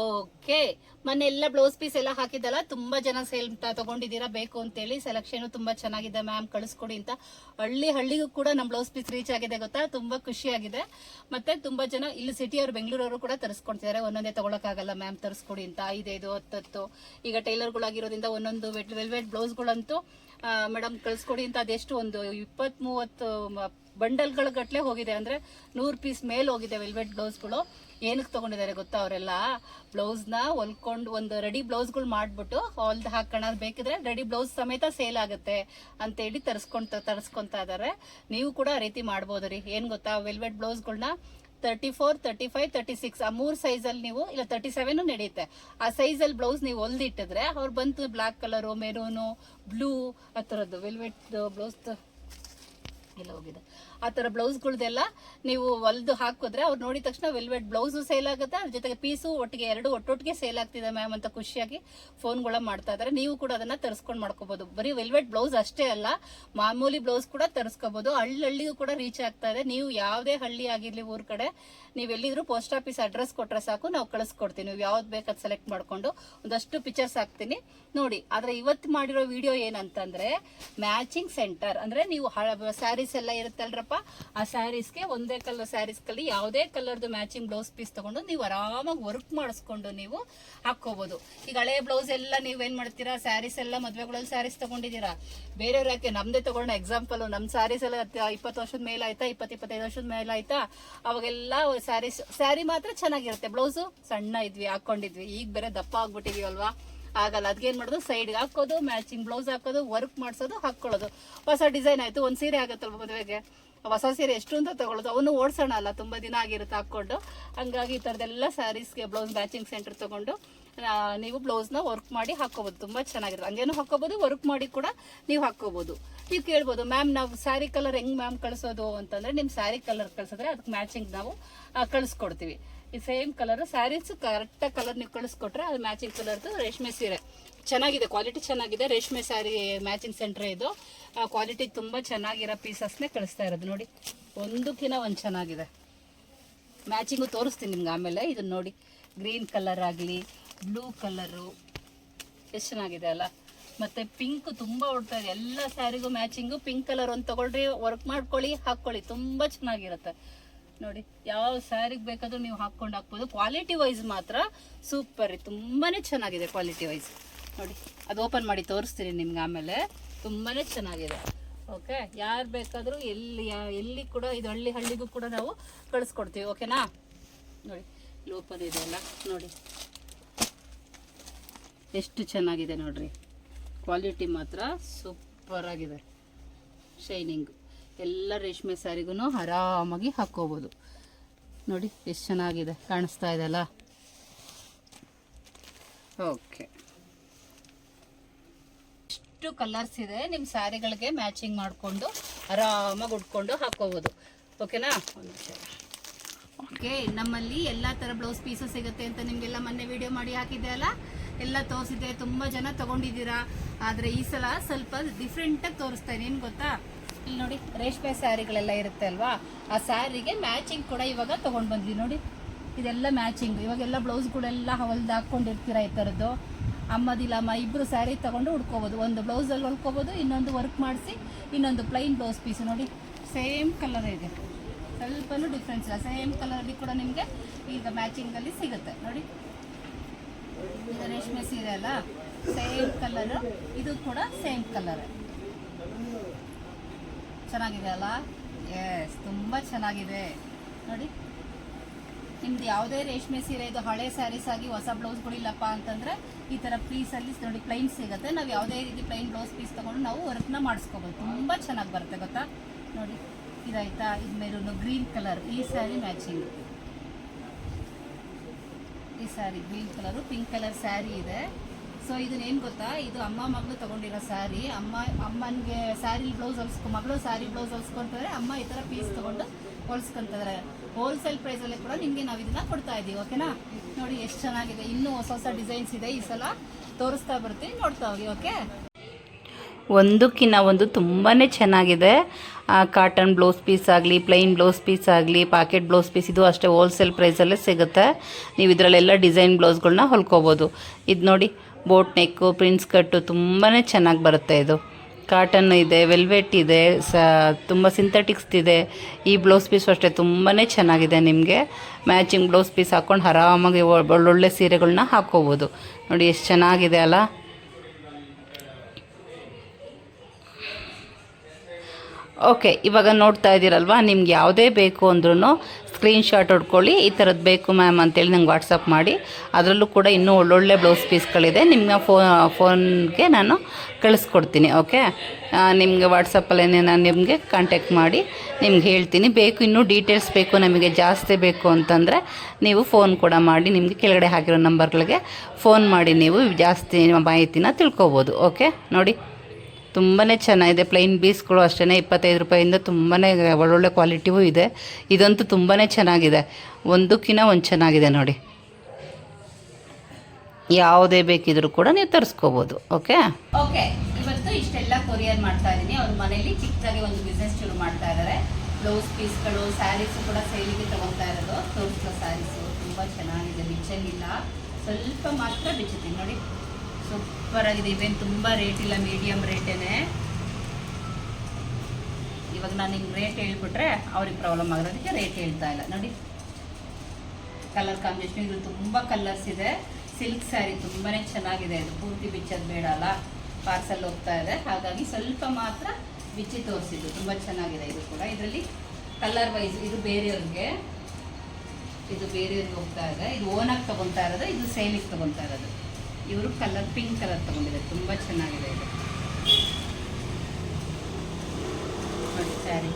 Okay. ಮೊನ್ನೆ ಎಲ್ಲ blouse piece ಎಲ್ಲ ಹಾಕಿದ್ದಲ್ಲ, ತುಂಬಾ ಜನ ಸೇಲ್ ತಗೊಂಡಿದ್ದೀರಾ, ಬೇಕು ಅಂತೇಳಿ ಸೆಲೆಕ್ಷನ್ ತುಂಬಾ ಚೆನ್ನಾಗಿದೆ ಮ್ಯಾಮ್ ಕಳಿಸ್ಕೊಡಿ ಅಂತ. ಹಳ್ಳಿ ಹಳ್ಳಿಗೂ ಕೂಡ ನಮ್ಮ ಬ್ಲೌಸ್ ಪೀಸ್ ರೀಚ್ ಆಗಿದೆ ಗೊತ್ತಾ? ತುಂಬಾ ಖುಷಿಯಾಗಿದೆ. ಮತ್ತೆ ತುಂಬಾ ಜನ ಇಲ್ಲಿ ಸಿಟಿಯವರು ಬೆಂಗಳೂರವರು ಕೂಡ ತರಿಸ್ಕೊಡ್ತಿದ್ದಾರೆ. ಒಂದೊಂದೇ ತಗೊಳಕ್ಕಾಗಲ್ಲ ಮ್ಯಾಮ್ ತರಿಸ್ಕೊಡಿ ಅಂತ. ಐದೈದು ಹತ್ತತ್ತು ಈಗ ಟೈಲರ್ಗಳಾಗಿರೋದ್ರಿಂದ ಒಂದೊಂದು ವೆಟ್ ವೆಲ್ವೆಟ್ ಬ್ಲೌಸ್ಗಳಂತೂ ಮೇಡಮ್ ಕಳಿಸ್ಕೊಡಿ ಅಂತ. ಅದೆಷ್ಟು ಒಂದು ಇಪ್ಪತ್ತ್ ಮೂವತ್ತು ಬಂಡಲ್ಗಳ ಗಟ್ಟಲೆ ಹೋಗಿದೆ ಅಂದ್ರೆ ನೂರು ಪೀಸ್ ಮೇಲೆ ಹೋಗಿದೆ ವೆಲ್ವೆಟ್ ಬ್ಲೌಸ್ಗಳು ಏನಕ್ಕೆ ತೊಗೊಂಡಿದ್ದಾರೆ ಗೊತ್ತಾ ಅವರೆಲ್ಲ? ಬ್ಲೌಸ್ನ ಹೊಲ್ಕೊಂಡು ಒಂದು ರೆಡಿ ಬ್ಲೌಸ್ಗಳು ಮಾಡಿಬಿಟ್ಟು ಹೊಲ್ದು ಹಾಕೋಣ ಬೇಕಿದ್ರೆ ರೆಡಿ ಬ್ಲೌಸ್ ಸಮೇತ ಸೇಲ್ ಆಗುತ್ತೆ ಅಂತೇಳಿ ತರಿಸ್ಕೊಂತ, ತರಿಸ್ಕೊತಾ ಇದ್ದಾರೆ ನೀವು ಕೂಡ ಆ ರೀತಿ ಮಾಡ್ಬೋದು ರೀ. ಏನು ಗೊತ್ತಾ? Velvet ಬ್ಲೌಸ್ಗಳನ್ನ thirty four thirty five thirty six ಆ ಮೂರು ಸೈಜಲ್ಲಿ ನೀವು, ಇಲ್ಲ ತರ್ಟಿ ಸೆವೆನು ನಡೆಯುತ್ತೆ ಆ ಸೈಜಲ್ಲಿ ಬ್ಲೌಸ್ ನೀವು ಹೊಲ್ದಿಟ್ಟಿದ್ರೆ ಅವ್ರು ಬಂತು ಬ್ಲ್ಯಾಕ್ ಕಲರು ಮೆರೂನು ಬ್ಲೂ ಆ ಥರದ್ದು ವೆಲ್ವೆಟ್ ಬ್ಲೌಸ್ ಎಲ್ಲ ಹೋಗಿದೆ. ಆ ಥರ ಬ್ಲೌಸ್ಗಳ್ದೆಲ್ಲ ನೀವು ಹೊಲ್ದು ಹಾಕಿದ್ರೆ ಅವ್ರು ನೋಡಿದ ತಕ್ಷಣ ವೆಲ್ವೆಟ್ ಬ್ಲೌಸು ಸೇಲ್ ಆಗುತ್ತೆ. ಅದ್ರ ಜೊತೆಗೆ ಪೀಸು ಒಟ್ಟಿಗೆ ಎರಡು ಒಟ್ಟೊಟ್ಟಿಗೆ ಸೇಲ್ ಆಗ್ತಿದೆ ಮ್ಯಾಮ್ ಅಂತ ಖುಷಿಯಾಗಿ ಫೋನ್ಗಳ ಮಾಡ್ತಾ ಇದ್ದಾರೆ. ನೀವು ಕೂಡ ಅದನ್ನ ತರಿಸ್ಕೊಂಡು ಮಾಡ್ಕೋಬಹುದು ಬರೀ ವೆಲ್ವೆಟ್ ಬ್ಲೌಸ್ ಅಷ್ಟೇ ಅಲ್ಲ, ಮಾಮೂಲಿ ಬ್ಲೌಸ್ ಕೂಡ ತರಿಸ್ಕೋಬೋದು. ಹಳ್ಳಿ ಹಳ್ಳಿಗೂ ಕೂಡ ರೀಚ್ ಆಗ್ತಾ ಇದೆ. ನೀವು ಯಾವುದೇ ಹಳ್ಳಿ ಆಗಿರಲಿ ಊರ ಕಡೆ, ನೀವು ಎಲ್ಲಿದ್ರು ಪೋಸ್ಟ್ ಆಫೀಸ್ ಅಡ್ರೆಸ್ ಕೊಟ್ಟರೆ ಸಾಕು, ನಾವು ಕಳಿಸ್ಕೊಡ್ತೀವಿ. ನೀವು ಯಾವ್ದು ಬೇಕಾದ ಸೆಲೆಕ್ಟ್ ಮಾಡ್ಕೊಂಡು ಒಂದಷ್ಟು ಪಿಕ್ಚರ್ಸ್ ಹಾಕ್ತೀನಿ. ನೋಡಿ, ಆದರೆ ಇವತ್ತು ಮಾಡಿರೋ ವಿಡಿಯೋ ಏನಂತಂದ್ರೆ ಮ್ಯಾಚಿಂಗ್ ಸೆಂಟರ್. ಅಂದ್ರೆ ನೀವು ಸ್ಯಾರೀಸ್ ಎಲ್ಲ ಇರುತ್ತಲ್ರಪ್ಪ, ಆ ಸ್ಯಾರೀಸ್ಗೆ ಒಂದೇ ಕಲರ್ ಸ್ಯಾರೀಸ್ಗಳಲ್ಲಿ ಯಾವುದೇ ಕಲರ್ದು ಮ್ಯಾಚಿಂಗ್ ಬ್ಲೌಸ್ ಪೀಸ್ ತೊಗೊಂಡು ನೀವು ಆರಾಮಾಗಿ ವರ್ಕ್ ಮಾಡಿಸ್ಕೊಂಡು ನೀವು ಹಾಕ್ಕೋಬೋದು. ಈಗ ಹಳೆ ಬ್ಲೌಸ್ ಎಲ್ಲ ನೀವೇನ್ ಮಾಡ್ತೀರಾ? ಸ್ಯಾರೀಸ್ ಎಲ್ಲ ಮದುವೆಗಳಲ್ಲಿ ಸ್ಯಾರೀಸ್ ತಗೊಂಡಿದ್ದೀರಾ? ಬೇರೆಯವ್ರ ಯಾಕೆ ನಮ್ದೇ ತಗೊಂಡ ಎಕ್ಸಾಂಪಲು ನಮ್ಮ ಸ್ಯಾರೀಸ್ ಎಲ್ಲ ಇಪ್ಪತ್ತು ವರ್ಷದ ಮೇಲೆ ಆಯ್ತಾ? ಇಪ್ಪತ್ತು ಇಪ್ಪತ್ತೈದು ವರ್ಷದ ಮೇಲೆ ಆಯ್ತಾ? ಅವಾಗೆಲ್ಲ ಸ್ಯಾರೀಸ್ ಸ್ಯಾರಿ ಮಾತ್ರ ಚೆನ್ನಾಗಿರುತ್ತೆ. ಬ್ಲೌಸು ಸಣ್ಣ ಇದ್ವಿ, ಹಾಕೊಂಡಿದ್ವಿ. ಈಗ ಬೇರೆ ದಪ್ಪ ಆಗ್ಬಿಟ್ಟಿದೀವಿ ಅಲ್ವಾ ಆಗಲ್ಲ. ಏನು ಮಾಡೋದು? ಸೈಡ್ಗೆ ಹಾಕೋದು ಮ್ಯಾಚಿಂಗ್ ಬ್ಲೌಸ್ ಹಾಕೋದು ವರ್ಕ್ ಮಾಡಿಸೋದು ಹಾಕ್ಕೊಳ್ಳೋದು ಹೊಸ ಡಿಸೈನ್ ಆಯ್ತು, ಒಂದು ಸೀರೆ ಆಗುತ್ತಲ್ಲ ಮದುವೆಗೆ? ಹೊಸ ಸೀರೆ ಎಷ್ಟು ಅಂತ ತಗೊಳ್ಳೋದು. ಅವನು ಓಡಿಸೋಣ ಅಲ್ಲ, ತುಂಬಾ ದಿನ ಆಗಿರುತ್ತೆ ಹಾಕ್ಕೊಂಡು. ಹಂಗಾಗಿ ಈ ಥರದ್ದೆಲ್ಲ ಸ್ಯಾರೀಸ್ಗೆ ಬ್ಲೌಸ್ ಮ್ಯಾಚಿಂಗ್ ಸೆಂಟರ್ ತಗೊಂಡು ನೀವು ಬ್ಲೌಸ್ನ ವರ್ಕ್ ಮಾಡಿ ಹಾಕೋಬಹುದು ತುಂಬಾ ಚೆನ್ನಾಗಿರುತ್ತೆ. ಹಂಗೇನು ಹಾಕೋಬಹುದು ವರ್ಕ್ ಮಾಡಿ ಕೂಡ ನೀವು ಹಾಕೋಬಹುದು ನೀವು ಕೇಳ್ಬೋದು ಮ್ಯಾಮ್ ನಾವು ಸ್ಯಾರಿ ಕಲರ್ ಹೆಂಗ್ ಮ್ಯಾಮ್ ಕಳಿಸೋದು? ಅಂತಂದ್ರೆ ನಿಮ್ಮ ಸ್ಯಾರಿ ಕಲರ್ ಕಳಿಸಿದ್ರೆ, ಅದಕ್ಕೆ ಮ್ಯಾಚಿಂಗ್ ನಾವು ಕಳಿಸ್ಕೊಡ್ತೀವಿ. ಈ same colour saris correct colour ನೀವು ಕಳಿಸ್ಕೊಟ್ರೆ ಅದು ಮ್ಯಾಚಿಂಗ್ ಕಲರ್ದು ರೇಷ್ಮೆ ಸೀರೆ. ಚೆನ್ನಾಗಿದೆ ಕ್ವಾಲಿಟಿ ಚೆನ್ನಾಗಿದೆ. ರೇಷ್ಮೆ ಸ್ಯಾರಿ ಮ್ಯಾಚಿಂಗ್ ಸೆಂಟರ್ ಇದು. ಕ್ವಾಲಿಟಿ ತುಂಬಾ ಚೆನ್ನಾಗಿರೋ ಪೀಸಸ್ನೇ ಕಳಿಸ್ತಾ ಇರೋದು ನೋಡಿ. ಒಂದಕ್ಕಿನ ಒಂದು ಚೆನ್ನಾಗಿದೆ. ಮ್ಯಾಚಿಂಗು ತೋರಿಸ್ತೀನಿ ನಿಮ್ಗೆ ಆಮೇಲೆ. ಇದನ್ನ ನೋಡಿ. ಗ್ರೀನ್ ಕಲರ್ ಆಗಲಿ ಬ್ಲೂ ಕಲರು ಎಷ್ಟು ಚೆನ್ನಾಗಿದೆ ಅಲ್ಲ? ಮತ್ತೆ ಪಿಂಕ್ ತುಂಬಾ ಉಡ್ತಾ ಇದೆ. ಎಲ್ಲ ಸ್ಯಾರಿಗೂ ಮ್ಯಾಚಿಂಗು ಪಿಂಕ್ ಕಲರ್ ಒಂದು ತೊಗೊಳ್ರಿ ವರ್ಕ್ ಮಾಡ್ಕೊಳ್ಳಿ ಹಾಕೊಳ್ಳಿ ತುಂಬಾ ಚೆನ್ನಾಗಿರುತ್ತೆ. ನೋಡಿ, ಯಾವ ಸ್ಯಾರಿಗೆ ಬೇಕಾದ್ರೂ ನೀವು ಹಾಕ್ಕೊಂಡು ಹಾಕ್ಬೋದು. ಕ್ವಾಲಿಟಿ ವೈಸ್ ಮಾತ್ರ ಸೂಪರ್ ರೀ. ತುಂಬಾನೇ ಚೆನ್ನಾಗಿದೆ ಕ್ವಾಲಿಟಿ ವೈಸ್ ನೋಡಿ, ಅದು ಓಪನ್ ಮಾಡಿ ತೋರಿಸ್ತೀನಿ ನಿಮ್ಗೆ ಆಮೇಲೆ. ತುಂಬಾನೇ ಚೆನ್ನಾಗಿದೆ. ಓಕೆ ಯಾರು ಬೇಕಾದರೂ ಎಲ್ಲಿ ಎಲ್ಲಿ ಕೂಡ ಇದು ಹಳ್ಳಿ ಹಳ್ಳಿಗೂ ಕೂಡ ನಾವು ಕಳಿಸ್ಕೊಡ್ತೀವಿ. ಓಕೆನಾ ನೋಡಿ, ಲೋಪದ ಇದೆಲ್ಲ ನೋಡಿ. ಎಷ್ಟು ಚೆನ್ನಾಗಿದೆ ನೋಡ್ರಿ. ಕ್ವಾಲಿಟಿ ಮಾತ್ರ ಸೂಪರ್ ಆಗಿದೆ. ಶೈನಿಂಗ್ ಎಲ್ಲ ರೇಷ್ಮೆ ಸ್ಯಾರಿಗೂ ಆರಾಮಾಗಿ ಹಾಕ್ಕೋಬೋದು. ನೋಡಿ, ಎಷ್ಟು ಚೆನ್ನಾಗಿದೆ, ಕಾಣಿಸ್ತಾ ಇದೆ ಅಲ್ಲ ಓಕೆ ಇಷ್ಟು ಕಲರ್ಸ್ ಇದೆ ನಿಮ್ಮ ಸ್ಯಾರಿಗಳಿಗೆ ಮ್ಯಾಚಿಂಗ್ ಮಾಡಿಕೊಂಡು ಆರಾಮಾಗಿ ಉಟ್ಕೊಂಡು ಹಾಕ್ಕೋಬೋದು. ಓಕೆನಾ ಒಂದು ಓಕೆ ನಮ್ಮಲ್ಲಿ ಎಲ್ಲ ಥರ ಬ್ಲೌಸ್ ಪೀಸಸ್ ಸಿಗುತ್ತೆ ಅಂತ ನಿಮಗೆಲ್ಲ ಮೊನ್ನೆ ವಿಡಿಯೋ ಮಾಡಿ ಹಾಕಿದ್ದೆ ಅಲ್ಲ? ಎಲ್ಲ ತೋರಿಸಿದ್ದೆ, ತುಂಬ ಜನ ತೊಗೊಂಡಿದ್ದೀರಾ? ಆದರೆ ಈ ಸಲ ಸ್ವಲ್ಪ ಡಿಫ್ರೆಂಟಾಗಿ ತೋರಿಸ್ತಾ ಏನು ಗೊತ್ತಾ? ಇಲ್ಲಿ ನೋಡಿ, ರೇಷ್ಮೆ ಸ್ಯಾರಿಗಳೆಲ್ಲ ಇರುತ್ತೆ ಅಲ್ವಾ? ಆ ಸ್ಯಾರಿಗೆ ಮ್ಯಾಚಿಂಗ್ ಕೂಡ ಇವಾಗ ತೊಗೊಂಡು ಬಂದ್ವಿ ನೋಡಿ. ಇದೆಲ್ಲ ಮ್ಯಾಚಿಂಗ್ ಇವಾಗೆಲ್ಲ ಬ್ಲೌಸ್ಗಳೆಲ್ಲ ಹೊಲ್ದು ಹಾಕ್ಕೊಂಡಿರ್ತೀರ ಈ ಥರದ್ದು ಅಮ್ಮದಿಲ್ಲ ಅಮ್ಮ ಇಬ್ಬರು ಸ್ಯಾರಿ ತಗೊಂಡು ಉಡ್ಕೋಬೋದು. ಒಂದು ಬ್ಲೌಸಲ್ಲಿ ಹೊಲ್ಕೋಬೋದು, ಇನ್ನೊಂದು ವರ್ಕ್ ಮಾಡಿಸಿ, ಇನ್ನೊಂದು ಪ್ಲೈನ್ ಬ್ಲೌಸ್ ಪೀಸ್ ನೋಡಿ ಸೇಮ್ ಕಲರ್ ಇದೆ. ಸ್ವಲ್ಪನೂ ಡಿಫ್ರೆನ್ಸ್ ಇಲ್ಲ. ಸೇಮ್ ಕಲರಲ್ಲಿ ಕೂಡ ನಿಮಗೆ ಈಗ ಮ್ಯಾಚಿಂಗಲ್ಲಿ ಸಿಗುತ್ತೆ. ನೋಡಿ, ಇದು ರೇಷ್ಮೆ ಸೀರೆ ಅಲ್ಲ? ಸೇಮ್ ಕಲರ್ ಇದು ಕೂಡ ಸೇಮ್ ಕಲರ್ ಚೆನ್ನಾಗಿದೆ ಅಲ್ಲ? ಎಸ್ ತುಂಬ ಚೆನ್ನಾಗಿದೆ. ನೋಡಿ. ನಿಮ್ದು ಯಾವುದೇ ರೇಷ್ಮೆ ಸೀರೆ ಇದು ಹಳೆ ಸ್ಯಾರೀಸ್ ಆಗಿ ಹೊಸ ಬ್ಲೌಸ್ಗಳಿಲ್ಲಪ್ಪ ಅಂತಂದ್ರೆ ಈ ಥರ ಪೀಸಲ್ಲಿ ನೋಡಿ ಪ್ಲೈನ್ ಸಿಗುತ್ತೆ. ನಾವು ಯಾವುದೇ ರೀತಿ ಪ್ಲೈನ್ ಬ್ಲೌಸ್ ಪೀಸ್ ತಗೊಂಡು ನಾವು ವರ್ಕ್ನ ಮಾಡಿಸ್ಕೋಬೋದು. ತುಂಬ ಚೆನ್ನಾಗಿ ಬರುತ್ತೆ, ಗೊತ್ತಾ? ನೋಡಿ, ಇದಾಯ್ತಾ? ಇದು ಮೆರೂನು ಗ್ರೀನ್ ಕಲರ್ ಈ ಸ್ಯಾರಿ ಮ್ಯಾಚಿಂಗ್ ಈ sari green colour pink colour sari ಇದೆ. ಸೊ ಇದನ್ನೇನು ಗೊತ್ತಾ? ಇದು ಅಮ್ಮ ಮಗಳು ತಗೊಂಡಿರೋ ಸ್ಯಾರಿ ಅಮ್ಮ, ಅಮ್ಮನಿಗೆ ಸ್ಯಾರಿ ಬ್ಲೌಸ್ ಹೊಲ್ಸ್ಕೊ, ಮಗಳು ಸ್ಯಾರಿ ಬ್ಲೌಸ್ ಹೊಲ್ಸ್ಕೊಂತಾರೆ ಅಮ್ಮ ಈ ಥರ ಪೀಸ್ ತೊಗೊಂಡು ಹೊಲ್ಸ್ಕೊಂತಿದ್ದಾರೆ ಹೋಲ್ಸೇಲ್ ಪ್ರೈಸಲ್ಲಿ ಕೂಡ ನಿಮಗೆ ನಾವು ಇದನ್ನ ಕೊಡ್ತಾ ಇದ್ದೀವಿ, ಓಕೆನಾ? ನೋಡಿ ಎಷ್ಟು ಚೆನ್ನಾಗಿದೆ. ಇನ್ನೂ ಹೊಸ ಹೊಸ ಡಿಸೈನ್ಸ್ ಇದೆ. ಈ ಸಲ ತೋರಿಸ್ತಾ ಬರ್ತೀನಿ, ನೋಡ್ತಾ ಹೋಗಿ, ಓಕೆ? ಒಂದಕ್ಕಿಂತ ಒಂದು ತುಂಬಾ ಚೆನ್ನಾಗಿದೆ. ಕಾಟನ್ ಬ್ಲೌಸ್ ಪೀಸ್ ಆಗಲಿ ಪ್ಲೈನ್ ಬ್ಲೌಸ್ ಪೀಸ್ ಆಗಲಿ ಪಾಕೆಟ್ ಬ್ಲೌಸ್ ಪೀಸ್ ಇದು ಅಷ್ಟೇ ಹೋಲ್ಸೇಲ್ ಪ್ರೈಸಲ್ಲೇ ಸಿಗುತ್ತೆ. ನೀವು ಇದರಲ್ಲೆಲ್ಲ ಡಿಸೈನ್ ಬ್ಲೌಸ್ಗಳನ್ನ ಹೊಲ್ಕೋಬೋದು. ಇದು ನೋಡಿ ಬೋಟ್ ನೆಕ್ಕು, ಪ್ರಿನ್ಸ್ ಕಟ್ಟು ತುಂಬಾ ಚೆನ್ನಾಗಿ ಬರುತ್ತೆ ಇದು. ಕಾಟನ್ ಇದೆ, ವೆಲ್ವೆಟ್ ಇದೆ, ಸ, ತುಂಬ ಸಿಂಥೆಟಿಕ್ಸ್ ಇದೆ. ಈ ಬ್ಲೌಸ್ ಪೀಸು ಅಷ್ಟೇ ತುಂಬಾ ಚೆನ್ನಾಗಿದೆ ನಿಮಗೆ. ಮ್ಯಾಚಿಂಗ್ ಬ್ಲೌಸ್ ಪೀಸ್ ಹಾಕ್ಕೊಂಡು ಆರಾಮಾಗಿ ಒಳ್ಳೊಳ್ಳೆ ಸೀರೆಗಳನ್ನ ಹಾಕ್ಕೋಬೋದು. ನೋಡಿ ಎಷ್ಟು ಚೆನ್ನಾಗಿದೆ ಅಲ್ಲ? ಓಕೆ, ಇವಾಗ ನೋಡ್ತಾ ಇದ್ದೀರಲ್ವಾ, ನಿಮ್ಗೆ ಯಾವುದೇ ಬೇಕು ಅಂದ್ರೂ ಸ್ಕ್ರೀನ್ಶಾಟ್ ಹೊಡ್ಕೊಳ್ಳಿ, ಈ ಥರದ್ದು ಬೇಕು ಮ್ಯಾಮ್ ಅಂತೇಳಿ ನಂಗೆ ವಾಟ್ಸಪ್ ಮಾಡಿ. ಅದರಲ್ಲೂ ಕೂಡ ಇನ್ನೂ ಒಳ್ಳೊಳ್ಳೆ ಬ್ಲೌಸ್ ಪೀಸ್ಗಳಿದೆ ನಿಮ್ಮ ಫೋ ಫೋನ್ಗೆ ನಾನು ಕಳಿಸ್ಕೊಡ್ತೀನಿ ಓಕೆ ನಿಮಗೆ ವಾಟ್ಸಪ್ಪಲ್ಲೇ ನಾನು ನಿಮಗೆ ಕಾಂಟ್ಯಾಕ್ಟ್ ಮಾಡಿ ನಿಮ್ಗೆ ಹೇಳ್ತೀನಿ. ಬೇಕು, ಇನ್ನೂ ಡೀಟೇಲ್ಸ್ ಬೇಕು, ನಮಗೆ ಜಾಸ್ತಿ ಬೇಕು ಅಂತಂದರೆ ನೀವು ಫೋನ್ ಕೂಡ ಮಾಡಿ, ನಿಮಗೆ ಕೆಳಗಡೆ ಹಾಕಿರೋ ನಂಬರ್ಗಳಿಗೆ ಫೋನ್ ಮಾಡಿ ನೀವು ಜಾಸ್ತಿ ಮಾಹಿತಿನ ತಿಳ್ಕೊಬೋದು ಓಕೆ ನೋಡಿ. ತುಂಬಾ ಚೆನ್ನಾಗಿದೆ. ಪ್ಲೈನ್ ಬೀಸ್ಗಳು ಅಷ್ಟೇ ಇಪ್ಪತ್ತೈದು ರೂಪಾಯಿಂದ ತುಂಬಾ ಒಳ್ಳೊಳ್ಳೆ ಕ್ವಾಲಿಟಿಯೂ ಇದೆ. ಇದಂತೂ ತುಂಬಾ ಚೆನ್ನಾಗಿದೆ. ಒಂದಕ್ಕಿಂತ ಒಂದು ಚೆನ್ನಾಗಿದೆ ನೋಡಿ. ಯಾವುದೇ ಬೇಕಿದ್ರೂ ಕೂಡ ನೀವು ತರಿಸ್ಕೋಬೋದು. ಓಕೆ ಓಕೆ ಇವತ್ತು ಇಷ್ಟೆಲ್ಲ ಕೊರಿಯರ್ ಮಾಡ್ತಾ ಇದ್ದೀನಿ. ಅವ್ರ ಮನೇಲಿ ಚಿಕ್ಕದಾಗಿ ಒಂದು ಬಿಸ್ನೆಸ್ ಶುರು ಮಾಡ್ತಾ ಇದ್ದಾರೆ. ಬ್ಲೌಸ್ ಪೀಸ್ಗಳು ಸ್ಯಾರೀಸು ಕೂಡ ಸೇಲಿಗೆ ತಗೊತಾ ಇರೋದು. ತೋರಿಸೋ ಸ್ಯಾರೀಸು ತುಂಬ ಚೆನ್ನಾಗಿದೆ. ಬಿಚ್ಚಂಗಿಲ್ಲ ಸ್ವಲ್ಪ ಮಾತ್ರ ಬಿಚ್ಚುತ್ತೀನಿ. ನೋಡಿ. ಸೂಪರ್ ಆಗಿದೆ. ಇವೇನು ತುಂಬ ರೇಟ್ ಇಲ್ಲ ಮೀಡಿಯಮ್ ರೇಟೇನೆ ಇವಾಗ ನಾನು ಹಿಂಗೆ ರೇಟ್ ಹೇಳ್ಬಿಟ್ರೆ ಅವ್ರಿಗೆ ಪ್ರಾಬ್ಲಮ್ ಆಗಿರೋದಕ್ಕೆ ರೇಟ್ ಹೇಳ್ತಾ ಇಲ್ಲ. ನೋಡಿ. ಕಲರ್ ಕಾಂಬಿನೇಷನ್ ಇದು ತುಂಬ ಕಲರ್ಸ್ ಇದೆ. ಸಿಲ್ಕ್ ಸ್ಯಾರಿ ತುಂಬಾ ಚೆನ್ನಾಗಿದೆ. ಇದು ಪೂರ್ತಿ ಬಿಚ್ಚೋದು ಬೇಡ ಅಲ್ಲ. ಪಾರ್ಸಲ್ ಹೋಗ್ತಾ ಇದೆ. ಹಾಗಾಗಿ ಸ್ವಲ್ಪ ಮಾತ್ರ ಬಿಚ್ಚಿ ತೋರಿಸಿದ್ದು. ತುಂಬ ಚೆನ್ನಾಗಿದೆ ಇದು ಕೂಡ. ಇದರಲ್ಲಿ ಕಲರ್ ವೈಸ್ ಇದು ಬೇರೆಯವ್ರಿಗೆ. ಇದು ಬೇರೆಯವ್ರಿಗೆ ಹೋಗ್ತಾ ಇದೆ. ಇದು ಓನಾಗಿ ತೊಗೊತಾ ಇರೋದು. ಇದು ಸೇಲಿಗೆ ತೊಗೊತಾ ಇರೋದು. ಇವರು ಕಲರ್ ಪಿಂಕ್ ಕಲರ್ ತೊಗೊಂಡಿದ್ದಾರೆ ತುಂಬ ಚೆನ್ನಾಗಿದೆ ಇದು. ಸ್ಯಾರಿ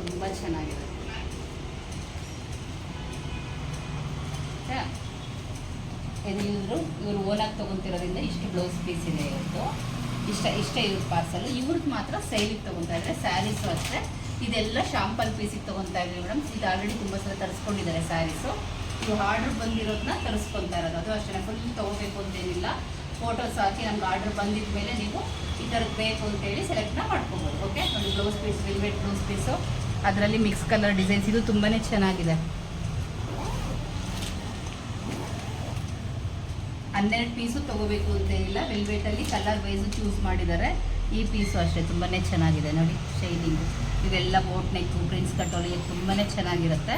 ತುಂಬ ಚೆನ್ನಾಗಿದೆ? ಇದು ಇವರು ಇವರು ಓನಾಗಿ ತೊಗೊತಿರೋದ್ರಿಂದ ಇಷ್ಟು ಬ್ಲೌಸ್ ಪೀಸ್ ಇದೆ ಇವತ್ತು. ಇಷ್ಟ, ಇಷ್ಟೇ ಇವ್ರ ಪಾರ್ಸಲ್ ಇವ್ರದ್ದು ಮಾತ್ರ ಸೇಲಿಗೆ ತೊಗೊತಾ ಇದ್ದಾರೆ ಸ್ಯಾರೀಸು ಅಷ್ಟೇ. ಇದೆಲ್ಲ ಶಾಂಪಲ್ ಪೀಸಿಗೆ ತೊಗೊತಾ ಇದ್ದೀವಿ ಮೇಡಮ್ ಇದು ಆಲ್ರೆಡಿ ತುಂಬ ಸಲ ತರಿಸ್ಕೊಂಡಿದ್ದಾರೆ ಸ್ಯಾರೀಸು ಆರ್ಡ್ರ್ ಬಂದಿರೋದನ್ನ ತರಿಸ್ಕೊತಾ ಇರೋದು. ಅದು ಅಷ್ಟೇ ಫುಲ್ ತೊಗೋಬೇಕು ಅಂತೇನಿಲ್ಲ. ಫೋಟೋಸ್ ಹಾಕಿ ನಮ್ಗೆ ಆರ್ಡ್ರ್ ಬಂದಿದ ಮೇಲೆ ನೀವು ಈ ಥರದ್ದು ಬೇಕು ಅಂತೇಳಿ ಸೆಲೆಕ್ಟ್ನ ಮಾಡ್ಕೊಬೋದು ಓಕೆ ನೋಡಿ blouse piece velvet blouse piece ಅದರಲ್ಲಿ ಮಿಕ್ಸ್ ಕಲರ್ ಡಿಸೈನ್ಸ್ ಇದು ತುಂಬಾ ಚೆನ್ನಾಗಿದೆ. ಹನ್ನೆರಡು ಪೀಸು ತೊಗೋಬೇಕು ಅಂತ ಇಲ್ಲ. ವೆಲ್ವೆಟಲ್ಲಿ ಕಲರ್ ವೈಸು ಚೂಸ್ ಮಾಡಿದ್ದಾರೆ. ಈ ಪೀಸು ಅಷ್ಟೇ ತುಂಬಾ ಚೆನ್ನಾಗಿದೆ. ನೋಡಿ ಶೈನಿಂಗ್ ಇವೆಲ್ಲ ಬೋಟ್ ನೆಕ್ಕು ಪ್ರಿನ್ಸ್ ಕಟ್ಟೋಲಿ ತುಂಬಾ ಚೆನ್ನಾಗಿರುತ್ತೆ.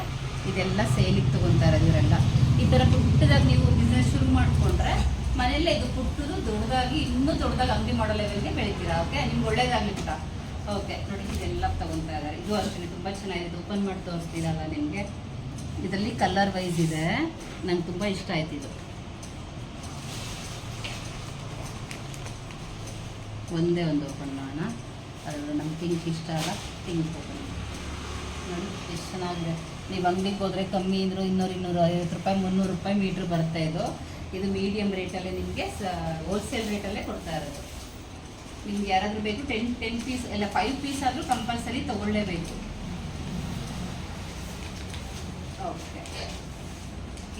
ಇದೆಲ್ಲ ಸೇಲಿಗೆ ತೊಗೊತಾರೆ ಇವರೆಲ್ಲ. ಈ ಥರ ಪುಟ್ಟದಾಗಿ ನೀವು ಬಿಸ್ನೆಸ್ ಶುರು ಮಾಡಿಕೊಂಡ್ರೆ ಮನೆಯಲ್ಲೇ ಇದು ಪುಟ್ಟದು, ದೊಡ್ಡದಾಗಿ ಇನ್ನೂ ದೊಡ್ಡದಾಗಿ ಅಂಗಡಿ ಮಾಡೋ ಲೆವೆಲ್ಗೆ ಬೆಳಿತೀರಾ? ಓಕೆ ನಿಮ್ಗೆ ಒಳ್ಳೇದಾಗಲಿ ಕೂಡ ಓಕೆ ನೋಡಿ ಇದೆಲ್ಲ ತೊಗೊತಾ ಇದ್ದಾರೆ. ಇದು ಅಷ್ಟೇ ತುಂಬ ಚೆನ್ನಾಗಿದೆ. ಓಪನ್ ಮಾಡಿ ತೋರಿಸ್ತೀರಲ್ಲ ನಿಮಗೆ. ಇದರಲ್ಲಿ ಕಲರ್ ವೈಸ್ ಇದೆ. ನಂಗೆ ತುಂಬ ಇಷ್ಟ ಆಯ್ತು ಇದು. ಒಂದೇ ಒಂದು ಓಪನ್ ಮಾಡೋಣ. ಅದರಲ್ಲಿ ನಮ್ಗೆ ಪಿಂಕ್ ಇಷ್ಟ ಅಲ್ಲ ಪಿಂಕ್ ಓಪನ್ ನೋಡಿ, ಎಷ್ಟು ಚೆನ್ನಾಗಿದೆ. ನೀವು ಅಂಗಡಿಗೆ ಹೋದರೆ ಕಮ್ಮಿ ಅಂದರೂ ಇನ್ನೂರು ಇನ್ನೂರು, ಐವತ್ತು ರೂಪಾಯಿ, ಮುನ್ನೂರು ರೂಪಾಯಿ ಮೀಟ್ರ್ ಬರ್ತಾ ಇದು. ಇದು ಮೀಡಿಯಮ್ ರೇಟಲ್ಲೇ ನಿಮಗೆ ಸ ಹೋಲ್ಸೇಲ್ ರೇಟಲ್ಲೇ ಕೊಡ್ತಾ ಇರೋದು. ನಿಮ್ಗೆ ಯಾರಾದರೂ ಬೇಕು ಟೆನ್ ಟೆನ್ ಪೀಸ್ ಇಲ್ಲ ಫೈವ್ ಪೀಸ್ ಆದರೂ ಕಂಪಲ್ಸರಿ ತೊಗೊಳ್ಳೇಬೇಕು. ಓಕೆ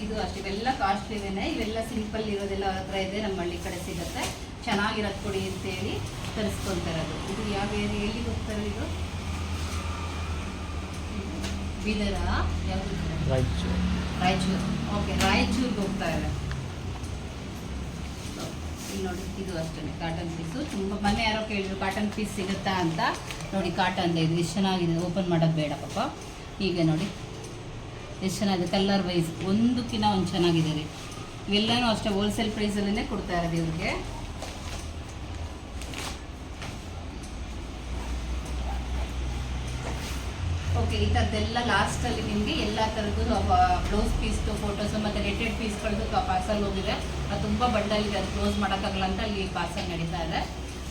ಇದು ಅಷ್ಟು, ಇವೆಲ್ಲ ಕಾಸ್ಟ್ಲಿವೇನೆ ಇವೆಲ್ಲ ಸಿಂಪಲ್ ಇರೋದೆಲ್ಲ ಹತ್ರ ಇದೆ, ನಮ್ಮ ಹಳ್ಳಿ ಕಡೆ ಸಿಗುತ್ತೆ. ಚೆನ್ನಾಗಿರೋದು ಕೊಡಿ ಅಂತೇಳಿ ತರಿಸ್ಕೊಂತಾರದು ಇದು ಯಾವ ಏರಿಯಲ್ಲಿ ಹೋಗ್ತಾರೆ ಇದು? ಬೀದರ ಯಾವುದು? ರಾಯಚೂರು. ರಾಯಚೂರು. ಓಕೆ ರಾಯಚೂರಿಗೆ ಹೋಗ್ತಾ ಇದೆ ಇಲ್ಲಿ ನೋಡಿ ಇದು ಅಷ್ಟೇ ಕಾಟನ್ ಪೀಸು ತುಂಬ ಮೊನ್ನೆ ಯಾರೋ ಕೇಳಿದ್ರು ಕಾಟನ್ ಪೀಸ್ ಸಿಗುತ್ತಾ ಅಂತ. ನೋಡಿ ಕಾಟನ್ ಇದು ಎಷ್ಟು ಚೆನ್ನಾಗಿದೆ ಓಪನ್ ಮಾಡೋದು ಬೇಡ ಪಾಪ. ಹೀಗೆ ನೋಡಿ ಎಷ್ಟು ಚೆನ್ನಾಗಿದೆ ಕಲರ್ ವೈಸ್ ಒಂದಕ್ಕಿಂತ ಒಂದು ಚೆನ್ನಾಗಿದೆ ರೀ. ಇವೆಲ್ಲನೂ ಅಷ್ಟೇ ಹೋಲ್ಸೇಲ್ ಪ್ರೈಸಲ್ಲೇ ಕೊಡ್ತಾ ಇರೋದು ಇವ್ರಿಗೆ. ಓಕೆ ಈ ಥರದ್ದೆಲ್ಲ ಲಾಸ್ಟಲ್ಲಿ ನಿಮಗೆ ಎಲ್ಲ ಥರದ್ದು ಬ್ಲೌಸ್ ಪೀಸ್ದು ಫೋಟೋಸು ಮತ್ತು ರೇಟೆಡ್ ಪೀಸ್ಗಳದ್ದು ಪಾರ್ಸಲ್ ಹೋಗಿದೆ. ಅದು ತುಂಬ ಬಂಡಲ್ ಇದೆ, ಅದು ಕ್ಲೋಸ್ ಮಾಡೋಕ್ಕಾಗಲ್ಲ ಅಂತ ಅಲ್ಲಿ ಪಾರ್ಸಲ್ ನಡೀತಾ ಇದೆ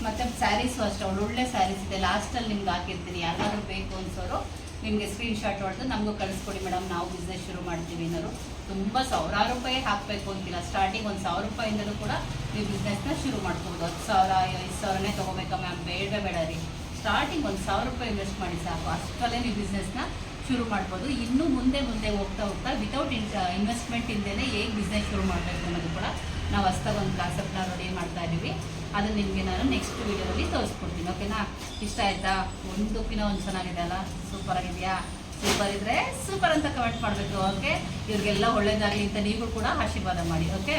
ಮತ್ತು ಸ್ಯಾರೀಸು ಅಷ್ಟೇ ಒಳ್ಳೊಳ್ಳೆ ಸ್ಯಾರೀಸ್ ಇದೆ. ಲಾಸ್ಟಲ್ಲಿ ನಿಮ್ಗೆ ಹಾಕಿರ್ತೀನಿ ಯಾರಾದರೂ ಬೇಕು ಅನ್ಸೋರು ನಿಮಗೆ ಸ್ಕ್ರೀನ್ಶಾಟ್ ಹೊಡೆದು ನಮಗೂ ಕಳಿಸ್ಕೊಡಿ ಮೇಡಮ್ ನಾವು ಬಿಸ್ನೆಸ್ ಶುರು ಮಾಡ್ತೀವಿ ಅನ್ನೋರು. ತುಂಬ ಸಾವಿರಾರು ರೂಪಾಯಿ ಹಾಕಬೇಕು ಅಂತಿಲ್ಲ. ಸ್ಟಾರ್ಟಿಂಗ್ ಒಂದು ಸಾವಿರ ರೂಪಾಯಿಂದಲೂ ಕೂಡ ನೀವು ಬಿಸ್ನೆಸ್ನ ಶುರು ಮಾಡ್ಕೋಬೋದು ಹತ್ತು ಸಾವಿರ, ಐದು ಸಾವಿರನೇ ತೊಗೋಬೇಕಾ ಮ್ಯಾಮ್ ಬೇಡವೇ ಬೇಡ ರೀ. ಸ್ಟಾರ್ಟಿಂಗ್ ಒಂದು ಸಾವಿರ ರೂಪಾಯಿ ಇನ್ವೆಸ್ಟ್ ಮಾಡಿ ಸಾಕು. ಅಷ್ಟರಲ್ಲೇ ನೀವು ಬಿಸ್ನೆಸ್ನ ಶುರು ಮಾಡ್ಬೋದು. ಇನ್ನೂ ಮುಂದೆ ಮುಂದೆ ಹೋಗ್ತಾ ಹೋಗ್ತಾ ವಿತೌಟ್ ಇನ್ವೆಸ್ಟ್ಮೆಂಟ್ ಇಲ್ಲದೇ ಹೇಗೆ ಬಿಸ್ನೆಸ್ ಶುರು ಮಾಡಬೇಕು ಅನ್ನೋದು ಕೂಡ ನಾವು ಹೊಸ್ದಾಗಿ ಒಂದು ಕಾನ್ಸೆಪ್ಟ್ನ ರೆಡಿ ಮಾಡ್ತಾ ಇದ್ದೀವಿ ಅದನ್ನು ನಿಮಗೆ ನಾನು ನೆಕ್ಸ್ಟ್ ವೀಡಿಯೋದಲ್ಲಿ ತೋರಿಸ್ಕೊಡ್ತೀನಿ. ಓಕೆನಾ ಇಷ್ಟ ಆಯಿತಾ? ಒಂದು ಪಿನ ಒಂದು ಚೆನ್ನಾಗಿದೆ ಅಲ್ಲ? ಸೂಪರ್ ಆಗಿದೆಯಾ? ಸೂಪರ್ ಇದ್ರೆ ಸೂಪರ್ ಅಂತ ಕಮೆಂಟ್ ಮಾಡಬೇಕು. ಓಕೆ ಇವ್ರಿಗೆಲ್ಲ ಒಳ್ಳೇದಾಗಲಿ ಅಂತ ನೀವು ಕೂಡ ಆಶೀರ್ವಾದ ಮಾಡಿ. ಓಕೆ